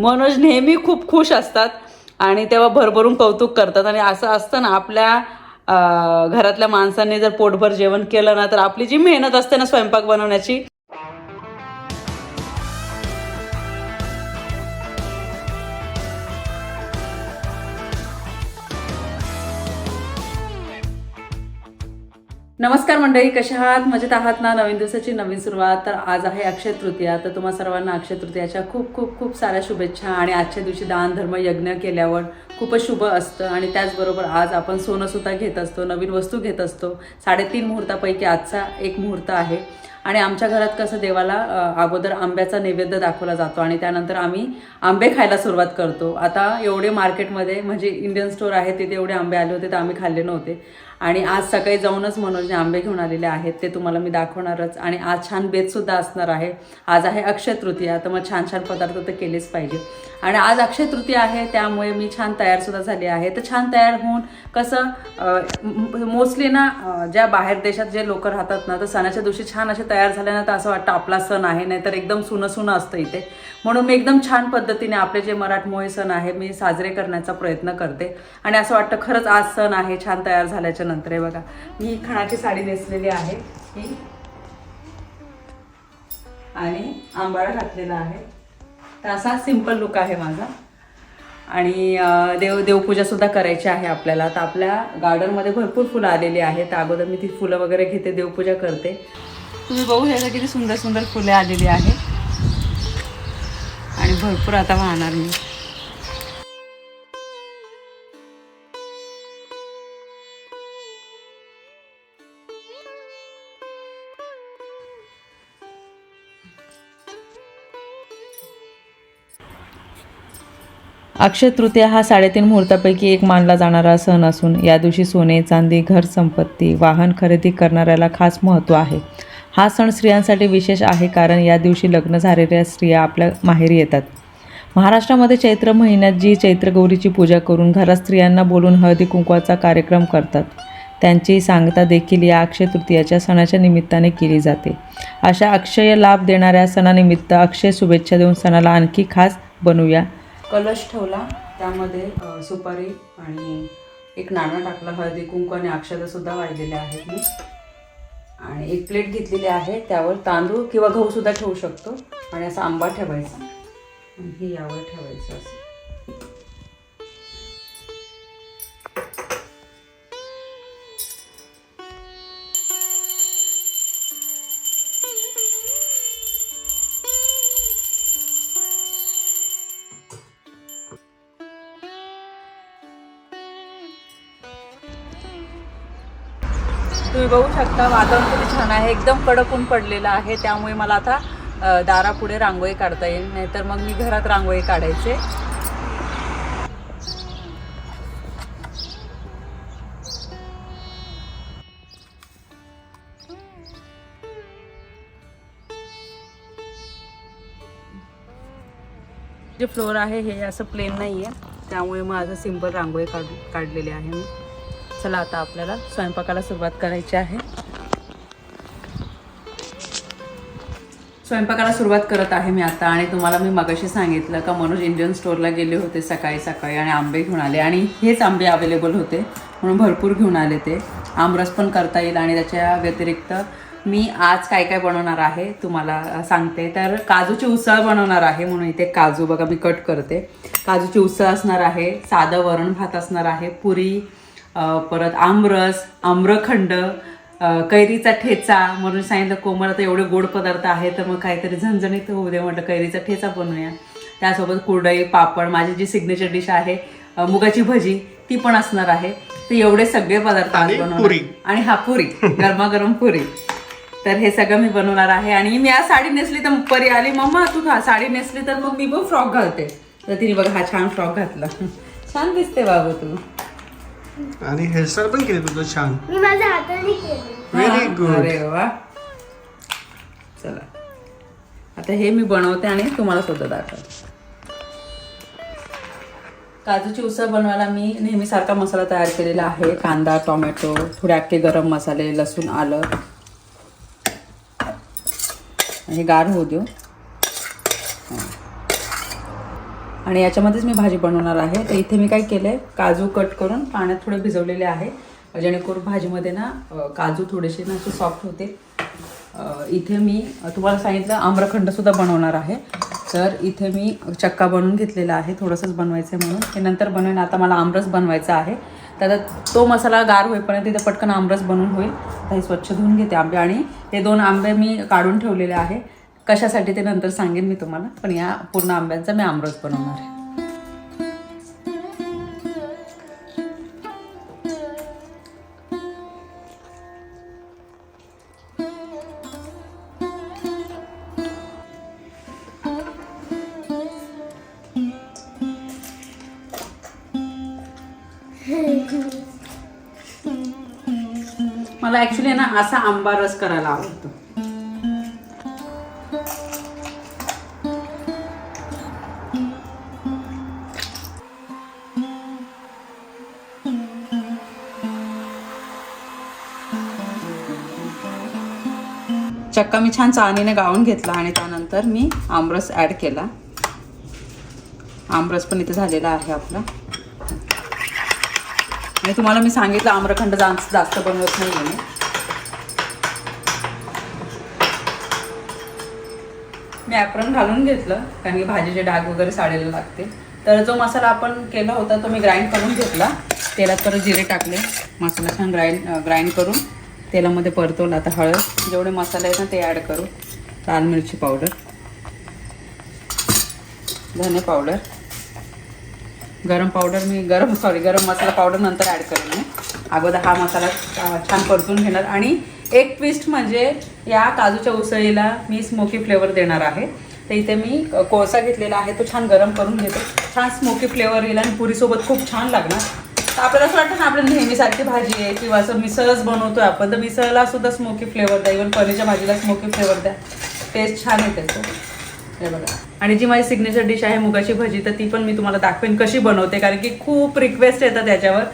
मनोज नेहमी खूप खुश असतात आणि तेव्हा भरभरून कौतुक करतात. आणि असं असतं ना आपल्या घरातल्या माणसांनी जर पोटभर जेवण केलं ना तर आपली जी मेहनत असते ना स्वयंपाक बनवण्याची नमस्कार मंडळी कशा आहात? मजेत आहात ना? नवीन दिवसाची नवीन सुरुवात. तर आज आहे अक्षय तृतीया. तर तुम्हा सर्वांना अक्षय तृतीयाच्या खूप खूप खूप साऱ्या शुभेच्छा आणि आजच्या दिवशी दान धर्म यज्ञ केल्यावर खूपच शुभ असतं. आणि त्याचबरोबर आज आपण सोनं सुद्धा घेत असतो नवीन वस्तू घेत असतो. साडेतीन मुहूर्तापैकी आजचा एक मुहूर्त आहे. आणि आमच्या घरात कसं देवाला अगोदर आंब्याचा नैवेद्य दाखवला जातो आणि त्यानंतर आम्ही आंबे खायला सुरुवात करतो. आता एवढे मार्केटमध्ये म्हणजे इंडियन स्टोर आहे तिथे एवढे आंबे आले होते तर आम्ही खाल्ले नव्हते. आणि आज सकाळी जाऊनच मनोजने आंबे घेऊन आलेले आहेत ते तुम्हाला मी दाखवणारच. आणि आज छान बेतसुद्धा असणार आहे. आज आहे अक्षय तृतीया तर मग छान छान पदार्थ तर केलेच पाहिजे. आणि आज अक्षय तृतीया आहे त्यामुळे मी छान तयारसुद्धा झाली आहे. तर छान तयार होऊन कसं मोस्टली ना ज्या बाहेर देशात जे लोक राहतात ना तर सणाच्या दिवशी छान असे तयार झाले ना तर असं वाटतं आपला सण आहे नाहीतर एकदम सुनं सुनं असतं इथे. म्हणून मी एकदम छान पद्धतीने आपले जे मराठमोळे सण आहे मी साजरे करण्याचा प्रयत्न करते. आणि असं वाटतं खरंच आज सण आहे छान तयार झाल्याच्या नंतर हे बघा. मी खणाची साडी नेसलेली आहे ही. आणि आंबाळा घातलेला आहे. तर असा सिंपल लुक आहे माझा. आणि देव देवपूजासुद्धा करायची आहे आपल्याला. तर आपल्या गार्डनमध्ये भरपूर फुलं आलेली आहेत. अगोदर मी ती फुलं वगैरे घेते देवपूजा करते. तुम्ही बघू शकता किती सुंदर सुंदर फुले आलेली आहेत. आणि भरपूर आता वाहणार मी. अक्षय तृतीया हा साडेतीन मुहूर्तापैकी एक मानला जाणारा सण असून या दिवशी सोने चांदी घर संपत्ती वाहन खरेदी करणाऱ्याला खास महत्त्व आहे. हा सण स्त्रियांसाठी विशेष आहे कारण या दिवशी लग्न झालेल्या स्त्रिया आपल्या माहेरी येतात. महाराष्ट्रामध्ये चैत्र महिन्यात जी चैत्रगौरीची पूजा करून घरात स्त्रियांना बोलून हळदी कुंकवाचा कार्यक्रम करतात. त्यांची सांगता देखील या अक्षय तृतीयाच्या सणाच्या निमित्ताने केली जाते. अशा अक्षय लाभ देणाऱ्या सणानिमित्त अक्षय शुभेच्छा देऊन सणाला आणखी खास बनवूया. कलश ठेवला. त्यामध्ये सुपारी आणि एक नाणं टाकलं. हळदी कुंकू आणि अक्षता सुद्धा वाढलेल्या आहेत. मी आणि एक प्लेट घेतलेली आहे. त्यावर तांदूळ किंवा गहूसुद्धा ठेवू शकतो. आणि असा आंबा ठेवायचा. आणि हे यावर ठेवायचं असं. बघू शकता वातावरण किती छान आहे. एकदम कडक ऊन पडलेलं आहे त्यामुळे मला आता दारापुढे रांगोळी काढता येईल. नाहीतर मग मी घरात रांगोळी काढायचे. जे फ्लोअर आहे हे असं प्लेन नाही आहे त्यामुळे माझं सिंपल रांगोळी काढ काढलेली आहे मी. चला आता आपल्याला स्वयंपाकाला सुरुवात करायची आहे. स्वयंपाकाला सुरुवात करत आहे मी आता आणि तुम्हाला मी मगाशी सांगितलं का मनोज इंडियन स्टोअरला गेले होते सकाळी सकाळी आणि आंबे घेऊन आले आणि हेच आंबे अवेलेबल होते. म्हणून भरपूर घेऊन आले ते. आमरस पण करता येईल आणि त्याच्या व्यतिरिक्त मी आज काय काय बनवणार आहे तुम्हाला सांगते. तर काजूची उसळ बनवणार आहे म्हणून इथे काजू बघा मी कट करते. काजूची उसळ असणार आहे साधं वरण भात असणार आहे पुरी परत आमरस आम्रखंड कैरीचा ठेचा म्हणून सांगितलं कोमल आता एवढे गोड पदार्थ आहे तर मग काहीतरी झणझणीत होऊ दे म्हटलं कैरीचा ठेचा बनवूया. त्यासोबत कुरडई पापड माझी जी सिग्नेचर डिश आहे मुगाची भजी ती पण असणार आहे. तर एवढे सगळे पदार्थ आज बनवणार. पुरी. आणि हा पुरी गरमागरम पुरी. तर हे सगळं मी बनवणार आहे. आणि मी आज साडी नेसली तर परी आली मम्मा तू हा साडी नेसली तर मग मी पण फ्रॉक घालते. तर तिने बघा हा छान फ्रॉक घातला. छान दिसते बाबू तू. आणि हेअरस्टाईल पण केली तुझं छान. मी माझ्या हाताने केले. व्हेरी गुड अरे वा. चला. आता हे मी बनवते आणि तुम्हाला सुद्धा दाखवते. काजूची उसळ बनवायला मी नेहमीसारखा मसाला तयार केलेला आहे. कांदा टोमॅटो थोडे अख्खे गरम मसाले लसूण आलं. हे गार होऊ देऊ. आणि याच्यामध्येच मी भाजी बनवणार आहे. तर इथे मी काय केलं आहे काजू कट करून पाण्यात थोडे भिजवलेले आहे. जेणेकरून भाजीमध्ये ना काजू थोडेसे ना असे सॉफ्ट होते इथे मी तुम्हाला सांगितलं आम्रखंडसुद्धा बनवणार आहे. तर इथे मी चक्का बनवून घेतलेला आहे. थोडंसंच बनवायचं आहे म्हणून. हे नंतर बनवेन. आता मला आमरस बनवायचा आहे. तर तो मसाला गार होईपर्यंत तिथे पटकन आमरस बनवून होईल. आता हे स्वच्छ धुवून घेते आंबे. आणि हे दोन आंबे मी काढून ठेवलेले आहे. कशासाठी ते नंतर सांगेन मी तुम्हाला पण या पूर्ण आंब्यांचा मी आमरस बनवणार आहे. मला ॲक्च्युली ना असा आंबा रस करायला आवडतो. चक्का मी छान चाळणीने गाळून घेतला आणि त्यानंतर मी आमरस ॲड केला. आमरस पण इथे झालेला आहे आपला. आणि तुम्हाला मी सांगितलं आम्रखंड जास्त जास्त बनवत नाही मी. मी ॲप्रन घालून घेतलं कारण की भाजीचे डाग वगैरे साडायला लागते. तर जो मसाला आपण केला होता तो मी ग्राइंड करून घेतला. तेलात परत जिरे टाकले. मसाला छान ग्राइंड ग्राइंड करून. तेलामध्ये परतवलं आता हळद जेवढे मसाले आहेत ना ते ॲड करू. लाल मिरची पावडर धने पावडर गरम पावडर मी गरम सॉरी गरम मसाला पावडर नंतर ॲड करेन मी. अगोदर हा मसाला छान परतून घेणार. आणि एक ट्विस्ट म्हणजे या काजूच्या उसळीला मी स्मोकी फ्लेवर देणार आहे. तर इथे मी कोळसा घेतलेला आहे तो छान गरम करून घेतो. छान स्मोकी फ्लेवर येईल आणि पुरीसोबत खूप छान लागणार. तर आपल्याला असं वाटतं ना आपल्या नेहमीसारखी भाजी आहे किंवा असं मिसळच बनवतो आपण तर मिसळला सुद्धा स्मोकी फ्लेवर द्या. इव्हन पनीरच्या भाजीला स्मोकी फ्लेवर द्या. टेस्ट छान आहे त्याचं हे बघा. आणि जी माझी सिग्नेचर डिश आहे मुगाची भजी तर ती पण मी तुम्हाला दाखवेन कशी बनवते कारण की खूप रिक्वेस्ट येतात त्याच्यावर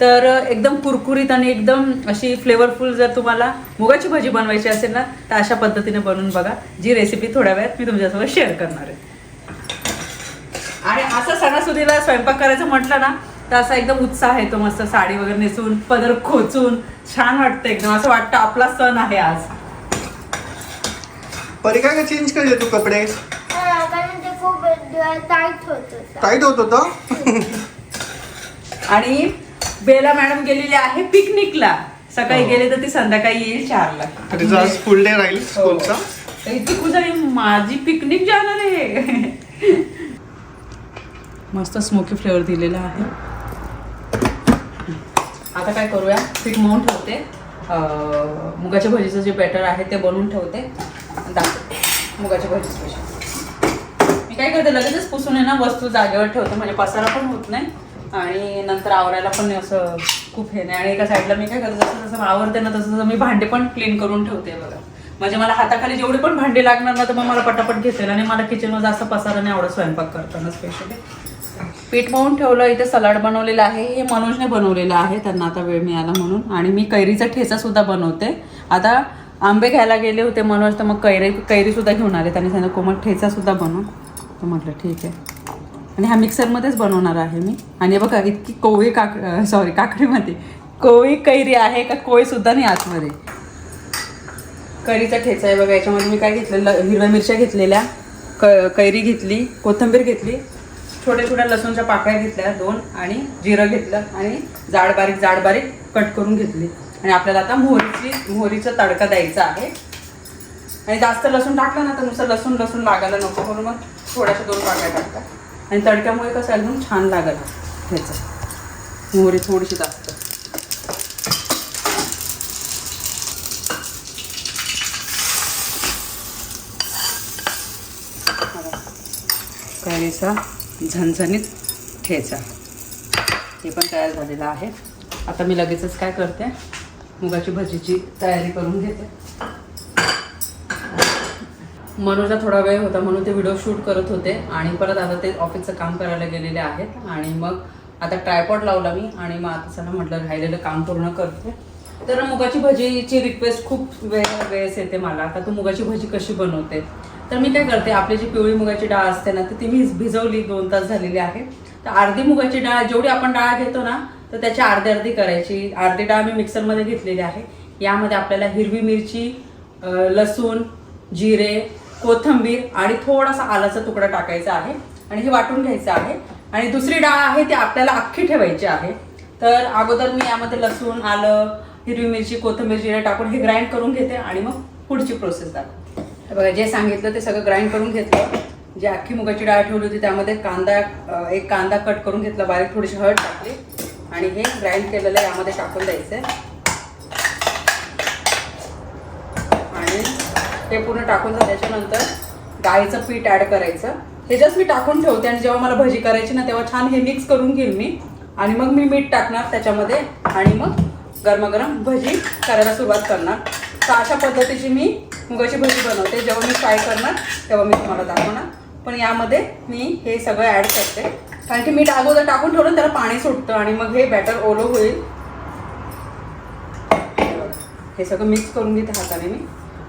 तर एकदम कुरकुरीत आणि एकदम अशी फ्लेवरफुल जर तुम्हाला मुगाची भजी बनवायची असेल ना तर अशा पद्धतीने बनवून बघा. जी रेसिपी थोड्या वेळात मी तुमच्यासोबत शेअर करणार आहे. आणि असं सणासुदीला स्वयंपाक करायचं म्हटलं ना तर असा एकदम उत्साह येतो मस्त साडी वगैरे नेसून पदर खोचून छान वाटतं एकदम. असं वाटतं आपला सण आहे आज. परी काय चेंज केले तू कपडे? हा, कारण ते खूप टाईट होत होतं. टाईट होत होतं? आणि बेला मॅडम गेलेली आहे पिकनिकला. सकाळी हो. गेले तर ती संध्याकाळी येईल चारला. तर तिचा आज फुल डे राहील स्कूलचा तर इतकी खुश झाली माझी पिकनिक जाणार आहे. मस्त स्मोकी फ्लेवर दिलेला आहे. आता काय करूया? पीठ मळून ठेवते. मुगाच्या भजीचं जे बॅटर आहे ते बनवून ठेवते. आणि दाखवते. मुगाच्या भजी स्पेशल मी काय करते लगेचच पुसून आहे ना वस्तू जागेवर ठेवते. म्हणजे पसारा पण होत नाही. आणि नंतर आवरायला पण असं खूप हे नाही. आणि एका साईडला मी काय करते जसं जसं आवरते ना तसं तसं मी भांडे पण क्लीन करून ठेवते बघा. म्हणजे मला हाताखाली जेवढे पण भांडे लागणार ना तर मग मला पटापट घेते आणि मला किचनमध्ये जास्त पसारा नाही आवडत स्वयंपाक करताना स्पेशली पीठ मळून ठेवलं इथे सलाड बनवलेलं आहे हे मनोजने बनवलेलं आहे त्यांना आता वेळ मिळाला म्हणून. आणि मी कैरीचा ठेचासुद्धा बनवते. आता आंबे घ्यायला गेले होते मनोज तर मग कैरी कैरीसुद्धा घेऊन आले. त्यांनी सांगितलं कोमल ठेचासुद्धा बनवून बनव. तर म्हटलं ठीक आहे. आणि हा मिक्सरमध्येच बनवणार आहे मी. आणि बघा इतकी कोळी काक सॉरी काकडीमध्ये. कोळी कैरी आहे का कोळीसुद्धा नाही आतमध्ये. कैरीचा ठेचा आहे बघा याच्यामध्ये मी काय घेतलेलं हिरव्या मिरच्या घेतलेल्या क कैरी घेतली कोथिंबीर घेतली छोट्या छोट्या लसूणच्या पाकळ्या घेतल्या दोन आणि जिरं घेतलं आणि जाड बारीक जाड बारीक कट करून घेतली. आणि आपल्याला आता मोहरीची मोहरीचा तडका द्यायचा आहे. आणि जास्त लसूण टाकलं ना तर नुसतं लसूण लसूण लागायला नको. म्हणून मग थोड्याशा दोन पाकळ्या टाकतात. आणि तडक्यामुळे कसं एकदम छान लागलं ह्याचं. मोहरी थोडीशी जास्त. कैरीचा झणझणीत ठेचा. हे पण तयार झालेलं आहे. आता मी लगेचच काय करते? मुगाची भजीची तयारी करून घेते. मनोजा थोडा वेळ होता म्हणून ते व्हिडिओ शूट करत होते आणि परत आता ते ऑफिसचं काम करायला गेलेले आहेत. आणि मग आता ट्रायपॉड लावला मी आणि मग आता चला म्हटलं राहिलेलं काम पूर्ण करते. तर मुगाची भजीची रिक्वेस्ट खूप वेळ वेळेस येते मला. आता तू मुगाची भजी कशी बनवते? तर मी काय करते आपली जी पिवळी मुगाची डाळ असते ना तर ती मी भिजवली दोन तास झालेली आहे. तर अर्धी मुगाची डाळ जेवढी आपण डाळ घेतो ना तर त्याची अर्धी अर्धी करायची. अर्धी डाळ मी मिक्सरमध्ये घेतलेली आहे. यामध्ये आपल्याला हिरवी मिरची लसूण जिरे कोथंबीर आणि थोडासा आलाचा तुकडा टाकायचा आहे आणि हे वाटून घ्यायचं आहे. आणि दुसरी डाळ आहे ती आपल्याला अख्खी ठेवायची आहे. तर अगोदर मी यामध्ये लसूण आलं हिरवी मिरची कोथंबीर जिरे टाकून हे ग्राइंड करून घेते आणि मग पुढची प्रोसेस दाखवते. बघा जे सांगितलं ते सगळं ग्राइंड करून घेतलं. जे अख्खी मुगाची डाळ ठेवली होती त्यामध्ये कांदा एक कांदा कट करून घेतला बारीक थोडीशी हळद टाकली. आणि हे ग्राइंड केलेलं यामध्ये टाकून द्यायचं आणि ते पूर्ण टाकून झाल्याच्यानंतर गाईचं डाळीचं पीठ ॲड करायचं. हे जस्ट मी टाकून ठेवते आणि जेव्हा मला भजी करायची ना तेव्हा छान हे मिक्स करून घेईन मी. आणि मग मी मीठ टाकणार त्याच्यामध्ये आणि मग गरमागरम भजी करायला सुरुवात करणार. तर अशा पद्धतीची मी मुगाची भजी बनवते. जेव्हा मी फ्राय करणार तेव्हा मी तुम्हाला दाखवणार. पण यामध्ये मी हे सगळं ॲड करते. कारण की मीठ अगोदर टाकून ठेवलं त्याला पाणी सुटतं आणि मग हे बॅटर ओलं होईल. हे सगळं मिक्स करून घेते हाताने मी.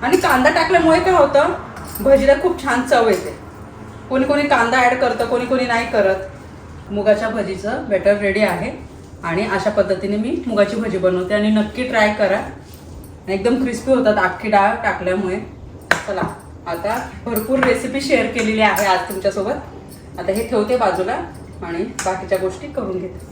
आणि कांदा टाकल्यामुळे काय होतं भजीला खूप छान चव येते. कोणी कोणी कांदा ॲड करतं कोणी कोणी नाही करत. मुगाच्या भजीचं बॅटर रेडी आहे. आणि अशा पद्धतीने मी मुगाची भजी बनवते आणि नक्की ट्राय करा. एकदम क्रिस्पी होतात अख्खी डाळ टाकल्यामुळे. चला आता भरपूर रेसिपी शेअर केलेली आहे आज तुमच्यासोबत. आता हे ठेवते बाजूला आणि बाकीच्या गोष्टी करून घेते.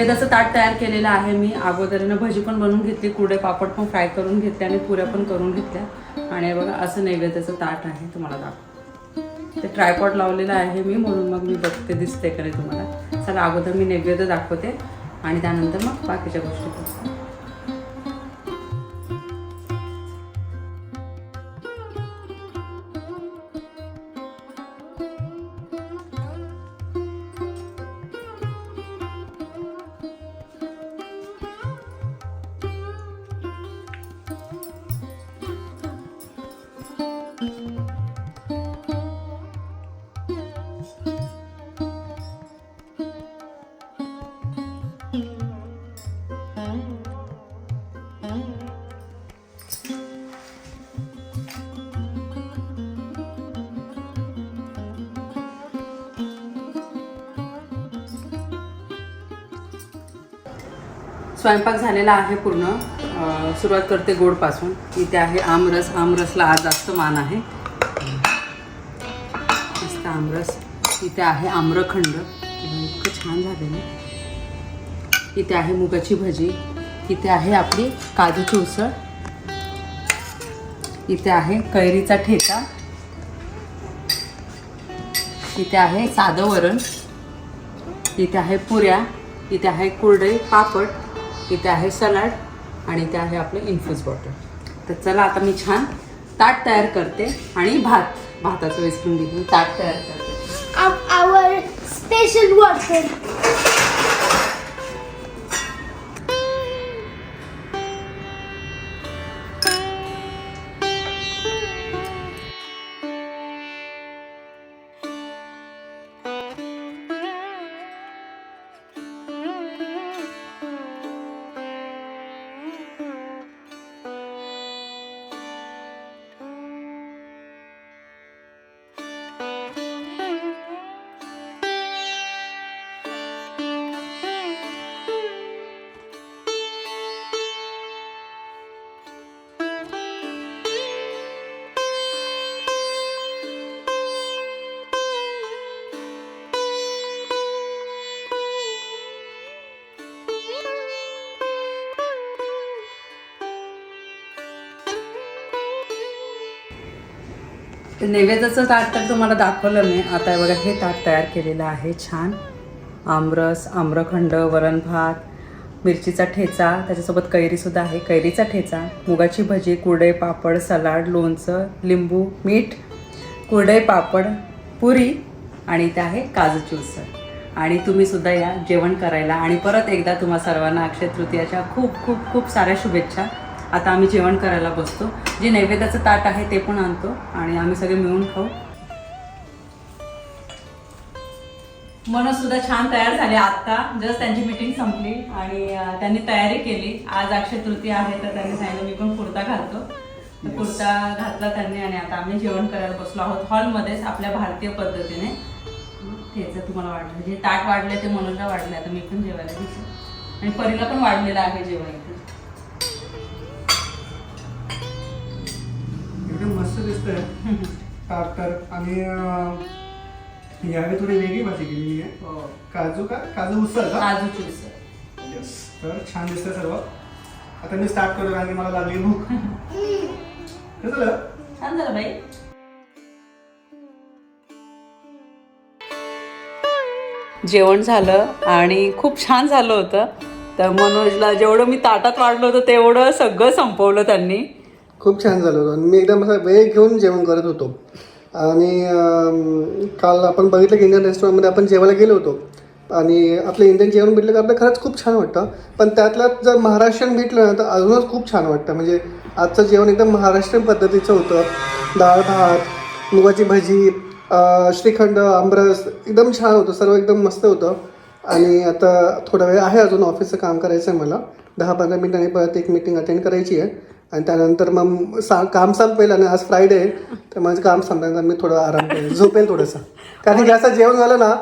नैवेद्याचं ताट तयार केलेलं आहे मी. अगोदरीनं भजी पण बनवून घेतली कुरडे पापड पण फ्राय करून घेतले आणि पुऱ्या पण करून घेतल्या. आणि बघा असं नैवेद्याचं ताट आहे तुम्हाला दाखव ते ट्रायपॉट लावलेलं आहे मी म्हणून मग मी बघते दिसते का नाही तुम्हाला. चला अगोदर मी नैवेद्य दाखवते आणि त्यानंतर मग बाकीच्या गोष्टी स्वयंपाक झालेला आहे पूर्ण. सुरुवात करते गोडपासून. इथे आहे आमरस. आमरसला आज जास्त मान आहे. मस्त आमरस. इथे आहे आम्रखंड. इतकं छान झालेलं इथे आहे मुगाची भजी. इथे आहे आपली काजूची उसळ इथे आहे कैरीचा ठेचा. इथे आहे साधं वरण. इथे आहे पुऱ्या. इथे आहे कुरडई पापड. इथे आहे सलाड आणि इथे आहे आपलं इन्फ्यूज बॉटल तर चला आता मी छान ताट तयार करते आणि भात भाताचं विसरून दिली ताट तयार करते. आवर स्पेशल water. नैवेद्याचं ताट तर तुम्हाला दाखवलं मी. आता बघा हे ताट तयार केलेलं आहे. छान. आमरस आम्रखंड वरण भात मिरचीचा ठेचा त्याच्यासोबत कैरीसुद्धा आहे. कैरीचा ठेचा मुगाची भजी कुरडई पापड सलाड लोणचं लिंबू मीठ कुरडई पापड पुरी आणि ते आहे काजूची उसळ आणि तुम्हीसुद्धा या जेवण करायला. आणि परत एकदा तुम्हा सर्वांना अक्षय तृतीयाच्या खूप खूप खूप साऱ्या शुभेच्छा. आता आम्ही जेवण करायला बसतो. जे नैवेद्याचं ताट आहे ते पण आणतो आणि आम्ही सगळे मिळून खाऊ. मनोज सुद्धा छान तयार झाले आत्ता. जस्ट त्यांची मीटिंग संपली आणि त्यांनी तयारी केली. आज अक्षय तृतीया आहे तर त्यांनी सांगितलं मी पण कुर्ता घालतो. तर कुर्ता घातला त्यांनी आणि आता आम्ही जेवण करायला बसलो आहोत हॉलमध्येच आपल्या भारतीय पद्धतीने. त्याचं तुम्हाला वाढलं जे ताट वाढले ते मनोजला वाढले. आता मी पण जेवायला घेते आणि परीला पण वाढलेलं आहे जेवण एकदम मस्त दिसतंय. ताक तर आणि अं, यावेळी थोडी वेगळी भाजी केलेली आहे. हो. काजू का? काजू उसळ का? काजूची उसळ. येस तर छान दिसतंय सर्व. आता मी स्टार्ट करू कारण की मला लागली भूक. काय झालं? छान झालं बाई. जेवण झालं आणि खूप छान झालं होतं. तर मनोजला जेवढं मी ताटात वाढलं होतं तेवढं सगळं संपवलं त्यांनी. खूप छान झालं होतं. मी एकदम असा वेळ घेऊन जेवण करत होतो. आणि काल आपण बघितलं की इंडियन रेस्टॉरंटमध्ये आपण जेवायला गेलो होतो. आणि आपलं इंडियन जेवण भेटलं तर आपलं खरंच खूप छान वाटतं. पण त्यातल्यात जर महाराष्ट्रीयन भेटलं ना तर अजूनच खूप छान वाटतं. म्हणजे आजचं जेवण एकदम महाराष्ट्रीयन पद्धतीचं होतं. डाळ भात मुगाची भजी श्रीखंड आमरस एकदम छान होतं. सर्व एकदम मस्त होतं. आणि आता थोडा वेळ आहे अजून ऑफिसचं काम करायचं आहे मला. दहा पंधरा मिनिटांनी परत एक मीटिंग अटेंड करायची आहे. आणि त्यानंतर मग सा काम संपेल आणि आज फ्रायडे आहे तर माझं काम संपल्यानंतर मी थोडं आराम करेल झोपेल थोडंसं. कारण की असं जेवण झालं ना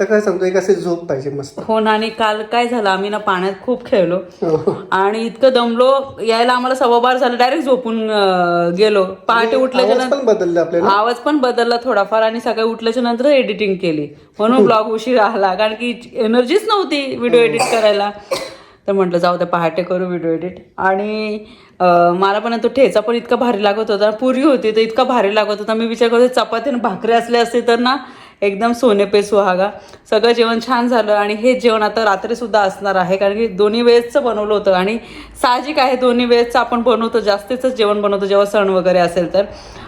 तर काय सांगतो एक असे झोप पाहिजे मस्त. हो ना आणि काल काय झालं आम्ही ना पाण्यात खूप खेळलो. हो. आणि इतकं दमलो यायला आम्हाला सव्वा बार झालं डायरेक्ट झोपून अं, गेलो. पहाटे उठल्याच्या आवाज नंतर पण बदलले आपल्याला. आवाज पण बदलला थोडाफार आणि सकाळी उठल्याच्या नंतर एडिटिंग केली. म्हणून ब्लॉग उशीर आला कारण की एनर्जीच नव्हती व्हिडिओ एडिट करायला. तर म्हटलं जाऊ द्या पहाटे करू व्हिडिओ एडिट आणि मला पण तो ठेचा पण इतका भारी लागत होता पुरी होती तर इतका भारी लागत होता. मी विचार करते चपाती आणि भाकरी असले असते तर ना एकदम सोने पे सुहागा. सगळं जेवण छान झालं आणि हे जेवण आता रात्रीसुद्धा असणार आहे कारण की दोन्ही वेळेसचं बनवलं होतं. आणि साहजिक आहे दोन्ही वेळेसचं आपण बनवतो जास्तीचंच जेवण बनवतो जेव्हा सण वगैरे असेल तर.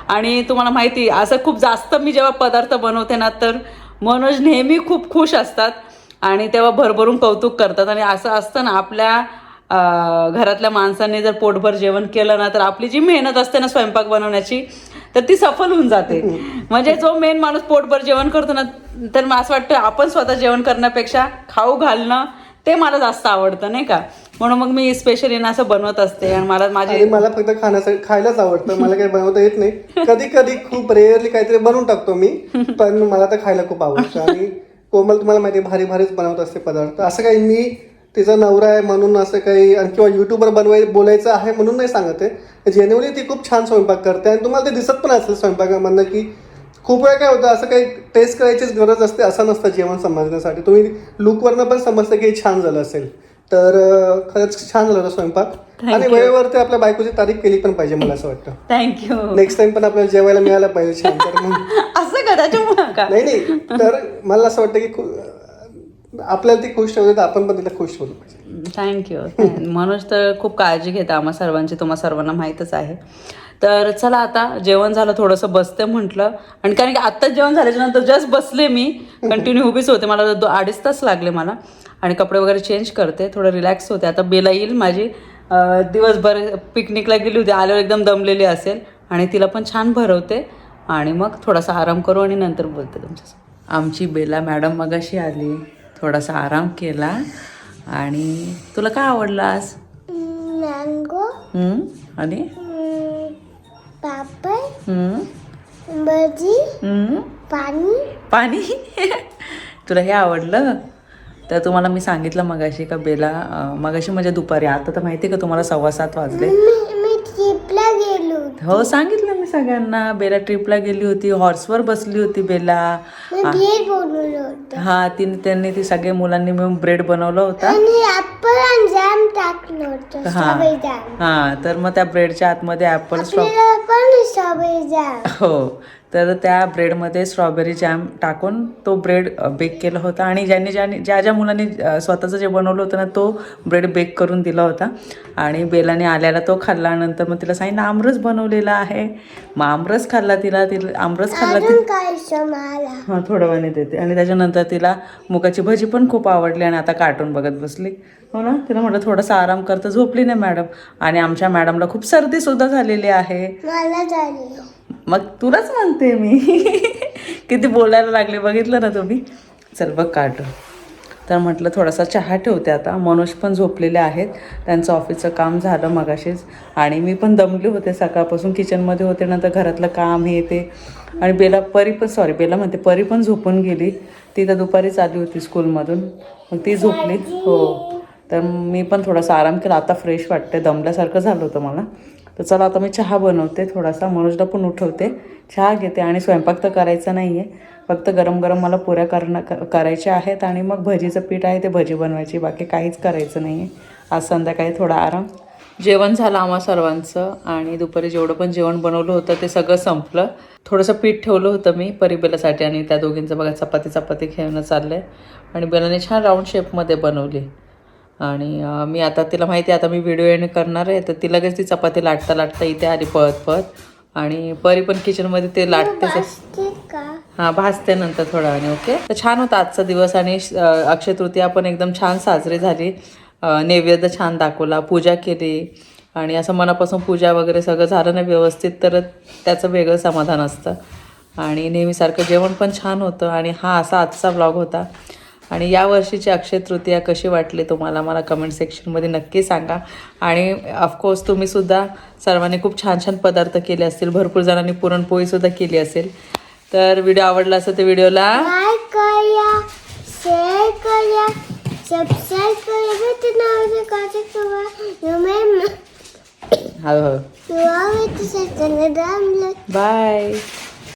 आणि तुम्हाला माहिती असं खूप जास्त मी जेव्हा पदार्थ बनवते ना तर मनोज नेहमी खूप खुश असतात. आणि तेव्हा भरभरून कौतुक करतात. आणि असं असतं ना आपल्या घरातल्या माणसांनी जर पोटभर जेवण केलं ना तर आपली जी मेहनत असते ना स्वयंपाक बनवण्याची तर ती सफल होऊन जाते. म्हणजे जो मेन माणूस पोटभर जेवण करतो ना तर मला असं वाटतं आपण स्वतः जेवण करण्यापेक्षा खाऊ घालणं ते मला जास्त आवडतं नाही का? म्हणून मग मी स्पेशली ना असं बनवत असते. आणि मला माझे मला फक्त खाण्यासाठी खायलाच आवडतं. मला काही बनवता येत नाही. कधी कधी खूप रेअरली काहीतरी बनवून टाकतो मी पण मला तर खायला खूप आवडतं. आणि कोमल तुम्हाला माहिती आहे, भारी भारीच बनवत असते पदार्थ. असं काही मी तिचा नवरा आहे म्हणून असं काही किंवा युट्यूबवर बनवाय बोलायचं आहे म्हणून नाही सांगत आहे. जेन्युअली ती खूप छान स्वयंपाक करते आणि तुम्हाला ते दिसत पण असेल स्वयंपाकामधनं की खूप वेळा काय होतं असं काही टेस्ट करायचीच गरज असते असं नसतं जेवण समजण्यासाठी. तुम्ही लुकवरनं पण समजतं की हे छान झालं असेल. तर खरंच छान झालं होतं स्वयंपाक. आणि वेळेवर ते आपल्या बायकोची तारीफ केली पण पाहिजे मला असं वाटतं. थँक्यू नेक्स्ट टाइम पण आपल्याला जेवायला मिळायला पाहिजे छान तर मग. असं का? त्याच्यामुळं का? नाही नाही. तर मला असं वाटतं की खू- आपल्याला ती खुश ठेवते तर आपण पण तिला खुश ठेवलं पाहिजे थँक्यू मनोज तर खूप काळजी घेता आम्हा सर्वांची तुम्हाला सर्वांना माहीतच आहे. तर चला आता जेवण झालं थोडंसं बसते म्हटलं. आणि कारण की आत्ताच जेवण झाल्याच्यानंतर जस्ट बसले मी. कंटिन्यू उभीच होते. मला दो अडीच तास लागले मला. आणि कपडे वगैरे चेंज करते थोडं रिलॅक्स होते. आता बेला येईल माझी. दिवसभर पिकनिकला गेली होती आल्यावर एकदम दमलेली असेल. आणि तिला पण छान भरवते. आणि मग थोडासा आराम करू आणि नंतर बोलते तुमच्यासोबत. आमची बेला मॅडम मगाशी आली. थोडासा आराम केला. आणि तुला काय आवडलं आज? मँगो. हम्म? आणि? पापड? भजी? पाणी. पाणी? तुला हे आवडलं? तर तुम्हाला मी सांगितलं मगाशी का बेला मगाशी म्हणजे दुपारी आता तर माहिती आहे का तुम्हाला सव्वा सात वाजले? मी मी ट्रिपला गेलो हो सांगितलं मी सगळ्यांना. बेला ट्रिपला गेली होती हॉर्सवर बसली होती बेला. हा तिने त्यांनी ती सगळे मुलांनी मिळून ब्रेड बनवला होता. ऍपल आणि जॅम टाकलं होतं हा. स्ट्रॉबेरी जॅम हा तर मग त्या ब्रेडच्या आतमध्ये ऍपल स्ट्रॉ आपल्याला पण पण स्ट्रॉबेरी जॅम हो तर त्या ब्रेडमध्ये स्ट्रॉबेरी जॅम टाकून तो ब्रेड बेक केला होता आणि ज्यांनी ज्यांनी ज्या ज्या मुलांनी अ, स्वतःचं जे बनवलं होतं ना तो ब्रेड बेक करून दिला होता. आणि बेलाने आल्याला तो खाल्ल्यानंतर मग तिला सांगितलं आमरस बनवलेला आहे. मग आमरस खाल्ला तिला तिला आमरस खाल्ला ती अजून काय मला? हां थोडं वेळाने देते. आणि त्याच्यानंतर तिला मुगाची भजी पण खूप आवडली आणि आता कार्टून बघत बसली. हो ना? तिला म्हटलं थोडासा आराम करता झोपली नाही मॅडम. आणि आमच्या मॅडमला खूप सर्दीसुद्धा झालेली आहे. मग तुलाच म्हणते मी. किती बोलायला लागले बघितलं ना तुम्ही? चल बघ कार्टून. तर म्हटलं थोडासा चहा ठेवते आता. मनोज पण झोपलेले आहेत. त्यांचं ऑफिसचं काम झालं मगाशीच. आणि मी पण दमली होते सकाळपासून. किचनमध्ये होते नंतर घरातलं काम हे ते. आणि बेला परी पण सॉरी बेला म्हणते परी पण झोपून गेली. ती तर दुपारीच आली होती स्कूलमधून. मग ती झोपली. हो. तर मी पण थोडासा आराम केला. आता फ्रेश वाटते दमल्यासारखं झालं होतं मला. तर चला आता मी चहा बनवते थोडासा. मनोजला पण उठवते. चहा घेते आणि स्वयंपाक तर करायचा नाही आहे फक्त गरम गरम मला पुऱ्या करणं क- करायच्या आहेत आणि मग भजीचं पीठ आहे ते भजी बनवायची. बाकी काहीच करायचं नाही आहे आज संध्याकाळी थोडा आराम. जेवण झालं आम्हा सर्वांचं आणि दुपारी जेवढं पण जेवण बनवलं होतं ते सगळं संपलं. थोडंसं पीठ ठेवलं होतं मी परिबेलासाठी आणि त्या दोघींचं बघा चपाती चपाती खेळणं चाललं आहे आणि बेलाने छान राऊंड शेपमध्ये बनवली. आणि मी आता तिला माहिती आहे आता मी व्हिडिओ एंड करणार आहे तर ती लगेच ती चपाती लाटता लाटता इथे आली पळत पळत. आणि परी पण किचनमध्ये ते लाटतेच हां भाजते नंतर थोडं आणि ओके? तर छान होता आजचा दिवस आणि अक्षय तृतीया पण एकदम छान साजरी झाली. नैवेद्य छान दाखवला पूजा केली. आणि असं मनापासून पूजा वगैरे सगळं झालं ना व्यवस्थित तर त्याचं वेगळं समाधान असतं. आणि नेहमीसारखं जेवण पण छान होतं. आणि हा असा आजचा ब्लॉग होता. आणि या वर्षीची अक्षय तृतीया कशी वाटली तुम्हाला? मला कमेंट सेक्शनमध्ये नक्की सांगा. आणि ऑफकोर्स तुम्हीसुद्धा सर्वांनी खूप छान छान पदार्थ केले असतील. भरपूर जणांनी पुरणपोळीसुद्धा केली असेल. तर व्हिडिओ आवडला असेल तर व्हिडिओला लाईक शेअर सबस्क्राईब हळूहळू. बाय